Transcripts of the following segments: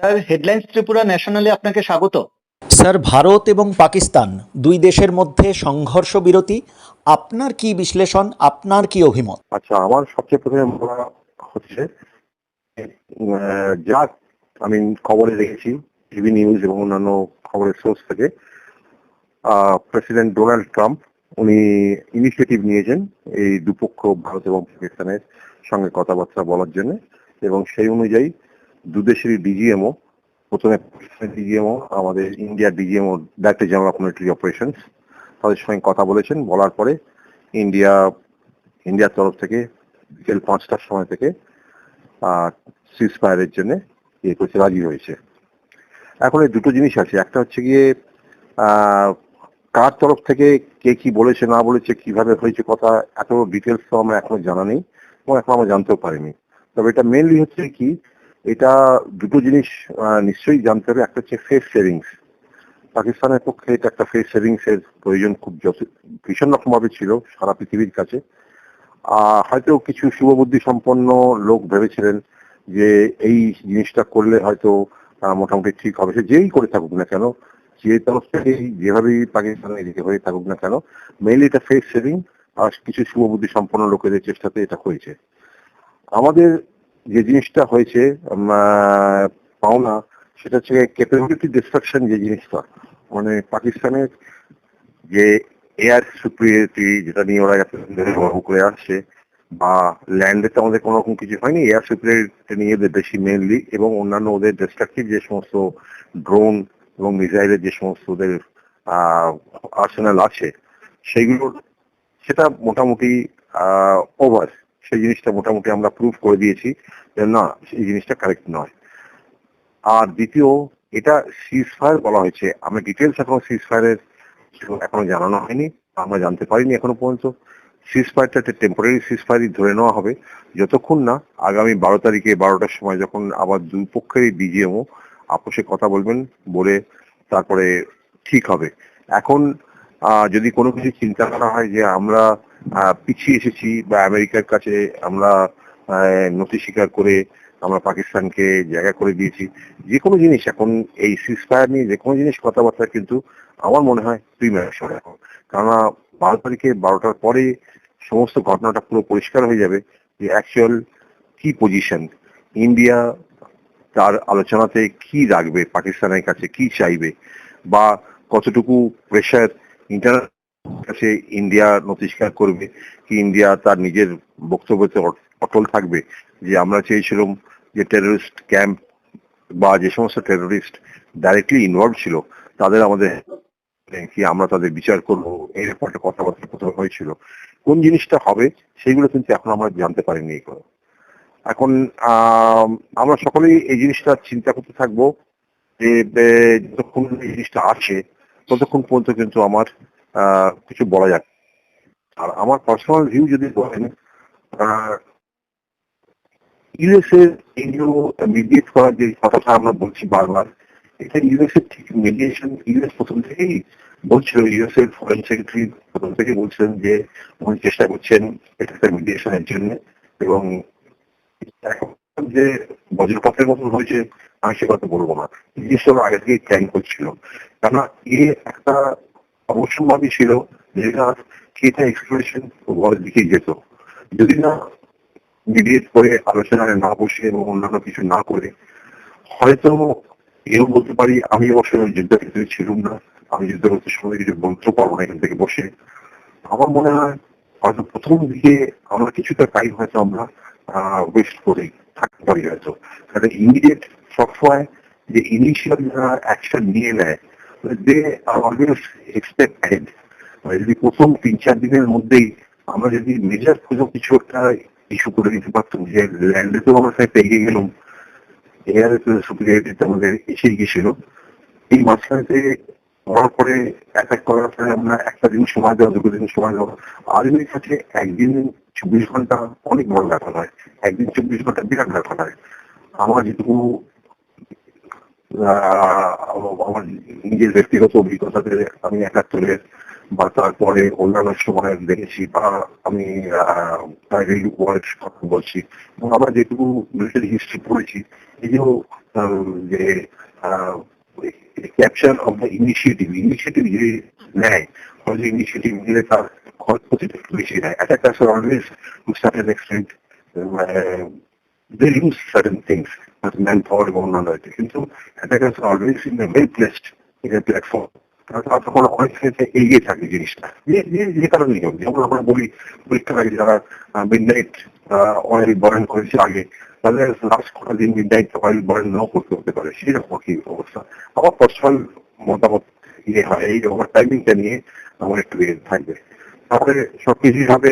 Sir headlines Tripura ন্যাশনালে আপনাকে স্বাগত। Sir Bharat এবং পাকিস্তান দুই দেশের মধ্যে সংঘর্ষ বিরতি আপনার কি বিশ্লেষণ আপনার কি অভিমত? আচ্ছা আমার সবচেয়ে প্রথমে বলা হচ্ছে যা আমি খবরে দেখেছি টিভি নিউজ এবং অন্যান্য খবরের সোর্স থেকে প্রেসিডেন্ট ডোনাল্ড ট্রাম্প উনি ইনিশিয়েটিভ নিয়েছেন এই দুপক্ষ ভারত এবং পাকিস্তানের সঙ্গে কথাবার্তা বলার জন্য এবং সেই অনুযায়ী দুদেশেরই ডিজিএমও প্রথমে ডিজিএমও আমাদের ইন্ডিয়ার DGMO director general of military operations তাদের সঙ্গে কথা বলেছেন। বলার পরে ইন্ডিয়া, ইন্ডিয়ার তরফ থেকে বিকেল পাঁচটার সময় থেকে সিজ ফায়ারের জন্য ইয়ে করতে রাজি হয়েছে। এখন এই দুটো জিনিস আছে। একটা হচ্ছে গিয়ে কার তরফ থেকে কে কি বলেছে, না বলেছে, কীভাবে হয়েছে কথা, এত ডিটেলস তো আমরা এখনও জানা নেই এবং এখন আমরা জানতেও পারিনি। তবে এটা মেনলি হচ্ছে কি এটা দুটো জিনিস নিশ্চয়ই জানতে হবে। একটা হচ্ছে ফেস সেভিংস পাকিস্তানের পক্ষে এটা একটা ফেস সেভিংস এর প্রয়োজন খুব ভীষণ রকম ভাবে ছিল সারা পৃথিবীর কাছে। হয়তো কিছু শুভবুদ্ধি সম্পন্ন লোক ভেবেছিলেন যে এই জিনিসটা করলে হয়তো মোটামুটি ঠিক হবে। সে যেই করে থাকুক না কেন, যে তরফ থেকে যেভাবেই পাকিস্তানের এদিকে হয়ে থাকুক না কেন মেইনলি এটা ফেস সেভিং আর কিছু শুভবুদ্ধি সম্পন্ন লোকেদের চেষ্টাতে এটা হয়েছে। আমাদের যে জিনিসটা হয়েছে পাওনা, সেটা হচ্ছে ক্যাপাবিলিটি ডিস্ট্রাকশন যে জিনিসটা। মানে পাকিস্তানের যে এয়ার সুপ্রিয়রিটি যেটা নিয়ে ওরা গর্ব করে আসছে, বা ল্যান্ডে তো আমাদের কোনো রকম কিছু হয়নি এয়ার সুপ্রিয়রিটি নিয়ে এদের বেশি মেনলি এবং অন্যান্য ওদের ডিস্ট্রাকটিভ যে সমস্ত ড্রোন এবং মিসাইলের যে সমস্ত ওদের আর্সেনাল আছে, সেগুলোর, সেটা মোটামুটি ওভার সেই জিনিসটা মোটামুটি আমরা প্রুভ করে দিয়েছি যে না, এই জিনিসটা কারেক্ট নয়। আর দ্বিতীয়, এটা সিজ ফায়ার বলা হয়েছে। আমরা ডিটেলস এখনও সিজ ফায়ারের এখনও জানানো হয়নি, আমরা জানতে পারিনি এখনও পর্যন্ত। সিজ ফায়ারটা টেম্পোরারি সিজ ফায়ারই ধরে নেওয়া হবে। যতক্ষণ না আগামী বারো তারিখে বারোটার সময় যখন আবার দুই পক্ষেরই ডিজিএমও আপোষে কথা বলবেন বলে তারপরে ঠিক হবে। এখন যদি কোনো কিছু চিন্তা করা হয় যে আমরা পিছিয়ে এসেছি বা আমেরিকার কাছে আমরা নথি স্বীকার করে আমরা পাকিস্তানকে জায়গা করে দিয়েছি। যে কোনো জিনিস এখন এই সিজফায়ার নিয়ে যে কোনো জিনিস কথাবার্তা কিন্তু আমার মনে হয় প্রিমিয়ার এখন কেননা বারো তারিখে বারোটার পরে সমস্ত ঘটনাটা পুরো পরিষ্কার হয়ে যাবে যে অ্যাকচুয়াল কি পজিশন ইন্ডিয়া তার আলোচনাতে কি রাখবে পাকিস্তানের কাছে, কি চাইবে? বা কতটুকু প্রেশার ইন্টারনেট কাছে ইন্ডিয়া নথি স্বীকার করবে কি ইন্ডিয়া তার নিজের বক্তব্যতে অটল থাকবে? যে আমরা চেয়েছিলাম যে টেররিস্ট ক্যাম্প বা যে সমস্ত টেররিস্ট ডাইরেক্টলি ইনভলভ ছিল তাদের আমাদের কি আমরা তাদের বিচার করব? এরকম একটা কথাবার্তা প্রথমে হয়েছিল। কোন জিনিসটা হবে সেইগুলো কিন্তু এখন আমরা জানতে পারিনি এখন আম, আমরা সকলেই এই জিনিসটা চিন্তা করতে থাকব যে যতক্ষণ এই জিনিসটা আছে ততক্ষণ পর্যন্ত কিন্তু আমার কিছু বলা যাক। আর আমার পার্সোনাল ভিউ যদি বলেন ইউএস এর এগুলো মিডিয়েট করার যে কথাটা আমরা বলছি বারবার, এটা ইউএস এর ঠিক মিডিয়েশন ইউএস প্রথম থেকেই বলছিল ইউএস এর ফরেন সেক্রেটারি প্রথম থেকে বলছেন যে উনি চেষ্টা করছেন এটা মিডিয়েশনের জন্য। এবং যে বজ্রপাতের মতন হয়েছে, আমি সে কথা বলব না। জিনিসটা আগে থেকেই প্ল্যান করছিল। কেননা, এ একটা অবশ্যম্ভাবী ছিল যে যেটা সেটা এক্সপ্লোরেশন ওয়ার্ল্ড দিকে যেত। যদি না মিডিয়েট করে আলোচনায় না বসে এবং অন্যান্য কিছু না করে, হয়তো এও বলতে পারি আমি অবশ্য ওই যুদ্ধের ক্ষেত্রে ছিলাম না। আমি যুদ্ধ করতে সময় কিছু বলতে পারব না এখান থেকে বসে। আমার মনে হয় হয়তো প্রথম দিকে আমরা কিছুটা টাইম হয়তো আমরা ওয়েস্ট করে থাকতে পারি হয়তো। কারণ ইমিডিয়েট সবসময় যে ইনিশিয়াল যারা অ্যাকশন নিয়ে নেয় অলওয়েজ এক্সপেক্ট হেড যদি প্রথম তিন চার দিনের মধ্যেই আমরা যদি মেজার কোনো কিছু একটা ইস্যু করে দিতে পারতাম, যে ল্যান্ডে তো আমরা সাথে এগিয়ে গেলাম এয়ারে তো সুপিরিয়রিটিতে আমাদের এসে গিয়েছিল। এই মাঝখানেতে করার পরে অ্যাটাক করার পরে আমরা একটা দিন সময় দেওয়া, দুটো দিন সময় দেওয়া। আর্মির কাছে একদিন চব্বিশ ঘণ্টা অনেক বড় ব্যাপার হয়। একদিন চব্বিশ ঘণ্টা বিরাট ব্যাপার হয়। আমার যেটুকু আমার নিজের ব্যক্তিগত অভিজ্ঞতাতে আমি একাত্তরের বা তারপরে অন্যান্য সময় দেখেছি বা আমি প্রাইভেট কথা বলছি। এবং আমরা যেটুকু মিলিটারি হিস্ট্রি পড়েছি এই যে যে capture of the initiative initiative যে নেয় হয়তো ইনিশিয়েটিভ নিলে তার ক্ষয়ক্ষতিটা একটু বেশি নেয় attackers R always to certain extent they use certain things as manpower অন্যান্য ইত্যাদি। কিন্তু attackers always in the well placed in a platform তখন অনেক ক্ষেত্রে এগিয়ে থাকে জিনিসটা। যে কারণে যেমন আমরা বলি পরীক্ষার আগে যারা মিড অয়েল বর্ণ করেছে আগে, তাদের লাস্ট কটা দিন মিড নাইট অয়েল বর্ণ নাও করতে হতে পারে। সেরকম কি অবস্থা? আমার পার্সোনাল মতামত ইয়ে হয়, এই ওভার টাইমিংটা নিয়ে আমার একটু থাকবে। তারপরে সবকিছুই হবে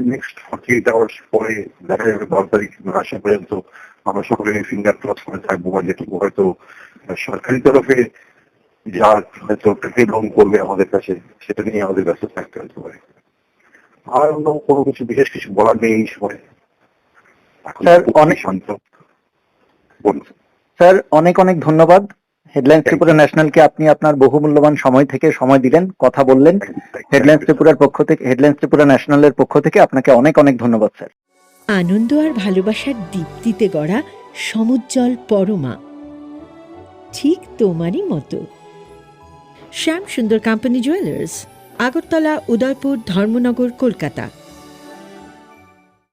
নেক্সট ফর্টি এইট আওয়ার্স পরে দেখা যাবে দশ তারিখ আসা পর্যন্ত আমরা সকলে ফিঙ্গার ক্রস করে থাকব বা যেটুকু হয়তো সরকারি তরফে যা হয়তো গ্রহণ করবে আমাদের কাছে সেটা নিয়ে আমাদের ব্যস্ত থাকতে হতে পারে। আর অন্য কোনো কিছু বিশেষ কিছু বলার নেই এই সময়? স্যার, অনেক- শান্ত। স্যার অনেক অনেক ধন্যবাদ। হেডলাইন্স ত্রিপুরা ন্যাশনালকে আপনি আপনার বহুমূল্যবান সময় থেকে সময় দিলেন, কথা বললেন। হেডলাইন্স ত্রিপুরার পক্ষ থেকে হেডলাইন্স ত্রিপুরা ন্যাশনালের পক্ষ থেকে আপনাকে অনেক অনেক ধন্যবাদ, স্যার। আনন্দ আর ভালোবাসার দীপ্তিতে গড়া সমুজ্জ্বল পরমা। ঠিক তোমারই মতো। Shyam Sundar company jewellers Agartala, Udaipur, Dharmanagar, Kolkata.